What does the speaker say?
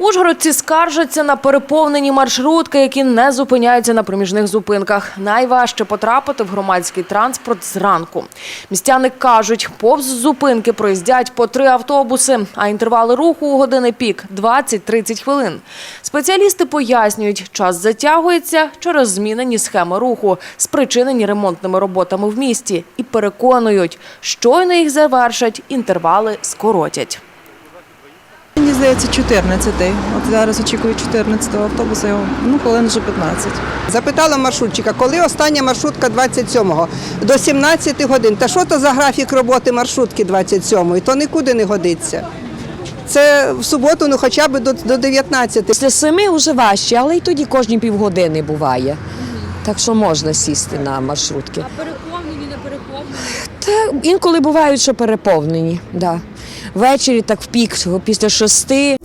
Ужгородці скаржаться на переповнені маршрутки, які не зупиняються на проміжних зупинках. Найважче потрапити в громадський транспорт зранку. Містяни кажуть, повз зупинки проїздять по три автобуси, а інтервали руху у години пік 20-30 хвилин. Спеціалісти пояснюють, час затягується через змінені схеми руху, спричинені ремонтними роботами в місті, і переконують, щойно їх завершать, інтервали скоротять. Здається, 14-й. От зараз очікую 14-го автобуса, його, ну, хвилин вже 15. Запитала маршрутчика, коли остання маршрутка 27-го? До 17 годин. Та що то за графік роботи маршрутки 27-ї? То нікуди не годиться. Це в суботу, ну хоча б до, до 19. Після семи вже важче, але й тоді кожні півгодини буває. Так що можна сісти на маршрутки. А переповнені, не переповнені? Та інколи бувають, що переповнені. Да. Ввечері так в пік, після шести,